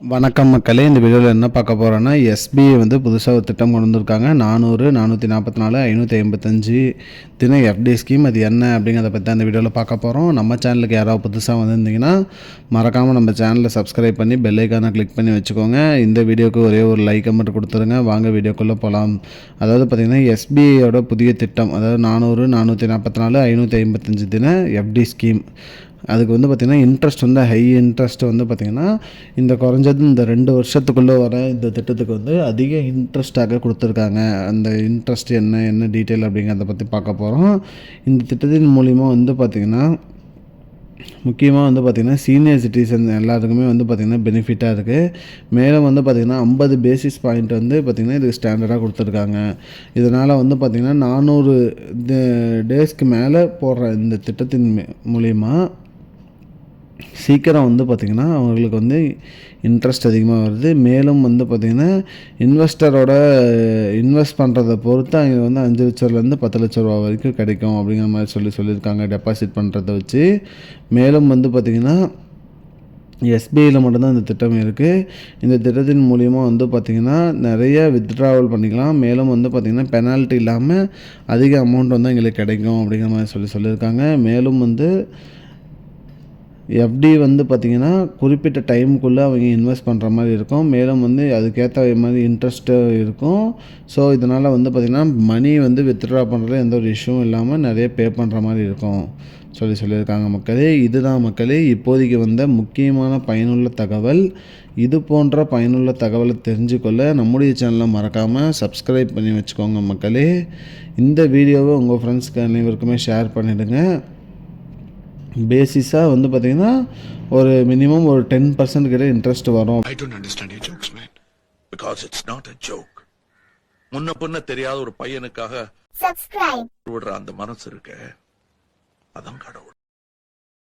வணக்கம் மக்களே இந்த வீடியோவில் என்ன பார்க்க போகிறோன்னா எஸ்பிஐ வந்து புதுசாக ஒரு திட்டம் கொண்டு வந்திருக்காங்க. நானூறு நானூற்றி நாற்பத்தி நாலு ஐநூற்றி ஐம்பத்தஞ்சு தின எஃப்டி ஸ்கீம் அது என்ன அப்படிங்கிறத பற்றி அந்த வீடியோவில் பார்க்க போகிறோம் நம்ம சேனலுக்கு யாராவது புதுசாக வந்திருந்தீங்கன்னா மறக்காமல் நம்ம சேனலை சப்ஸ்கிரைப் பண்ணி பெல் கிளிக் பண்ணி வச்சுக்கோங்க. இந்த வீடியோக்கு ஒரே ஒரு லைக் மட்டும் கொடுத்துருங்க. வாங்க வீடியோக்குள்ளே போகலாம் அதாவது பார்த்திங்கன்னா எஸ்பிஐயோட புதிய திட்டம் அதாவது நானூறு நானூற்றி நாற்பத்தி நாலு ஐநூற்றி ஐம்பத்தஞ்சு தின எஃப்டி ஸ்கீம் அதுக்கு வந்து பார்த்திங்கன்னா இன்ட்ரெஸ்ட் வந்து ஹை இன்ட்ரெஸ்ட் வந்து பார்த்திங்கன்னா இந்த குறைஞ்சது இந்த ரெண்டு வருஷத்துக்குள்ளே வர இந்த திட்டத்துக்கு வந்து அதிக இன்ட்ரெஸ்ட்டாக கொடுத்துருக்காங்க. அந்த இன்ட்ரெஸ்ட் என்ன என்ன டீட்டெயில் அப்படிங்கிறத பற்றி பார்க்க போகிறோம் இந்த திட்டத்தின் மூலிமா வந்து பார்த்திங்கன்னா முக்கியமாக வந்து பார்த்திங்கன்னா சீனியர் சிட்டிசன் எல்லாத்துக்குமே வந்து பார்த்திங்கன்னா பெனிஃபிட்டாக இருக்குது மேலும் வந்து பார்த்திங்கன்னா ஐம்பது பேசிஸ் பாயிண்ட் வந்து பார்த்திங்கன்னா இதுக்கு ஸ்டாண்டர்டாக கொடுத்துருக்காங்க. இதனால் வந்து பார்த்திங்கன்னா நானூறு டேஸ்க்கு மேலே போடுற இந்த திட்டத்தின் மூலிமா சீக்கிரம் வந்து பார்த்திங்கன்னா அவங்களுக்கு வந்து இன்ட்ரெஸ்ட் அதிகமாக வருது. மேலும் வந்து பார்த்திங்கன்னா இன்வெஸ்டரோட இன்வெஸ்ட் பண்ணுறதை பொறுத்து அவங்க வந்து அஞ்சு லட்சம்லேருந்து பத்து லட்ச ரூபா வரைக்கும் கிடைக்கும் அப்படிங்கிற மாதிரி சொல்லி சொல்லியிருக்காங்க. டெபாசிட் பண்ணுறத வச்சு. மேலும் வந்து பார்த்திங்கன்னா எஸ்பிஐயில் மட்டும்தான் இந்த திட்டம் இருக்குது இந்த திட்டத்தின் மூலிமா வந்து பார்த்திங்கன்னா நிறைய வித்ட்ராவல் பண்ணிக்கலாம். மேலும் வந்து பார்த்திங்கன்னா பெனால்ட்டி இல்லாமல் அதிக அமௌண்ட் வந்து எங்களுக்கு கிடைக்கும் அப்படிங்கிற மாதிரி சொல்லி சொல்லியிருக்காங்க. மேலும் வந்து எஃப்டி வந்து பார்த்திங்கன்னா குறிப்பிட்ட டைமுக்குள்ளே அவங்க இன்வெஸ்ட் பண்ணுற மாதிரி இருக்கும். மேலும் வந்து அதுக்கேற்ற மாதிரி இன்ட்ரெஸ்ட்டு இருக்கும். ஸோ இதனால் வந்து பார்த்திங்கன்னா மணி வந்து வித்ட்ரா பண்ணுறது எந்த ஒரு இஷ்யூவும் இல்லாமல் நிறைய பே பண்ணுற மாதிரி இருக்கும். சொல்லி சொல்லியிருக்காங்க மக்களே. இதுதான் மக்களே. இப்போதைக்கு வந்த முக்கியமான பயனுள்ள தகவல். இது போன்ற பயனுள்ள தகவலை தெரிஞ்சுக்கொள்ள நம்முடைய சேனலை மறக்காமல் சப்ஸ்கிரைப் பண்ணி வச்சுக்கோங்க மக்களே. இந்த வீடியோவை உங்கள் ஃப்ரெண்ட்ஸ்க்கு அனைவருக்குமே ஷேர் பண்ணிவிடுங்க பேசிஸாக வந்து பார்த்திங்கன்னா ஒரு மினிமம் ஒரு டென் பர்சன்ட் கிட்ட இன்ட்ரெஸ்ட் வரும் I don't understand your jokes, man. Because it's not a joke. முன்ன பின்ன தெரியாத ஒரு பையனுக்காக subscribe விடுற அந்த மனசு இருக்க அதான் கடவுள்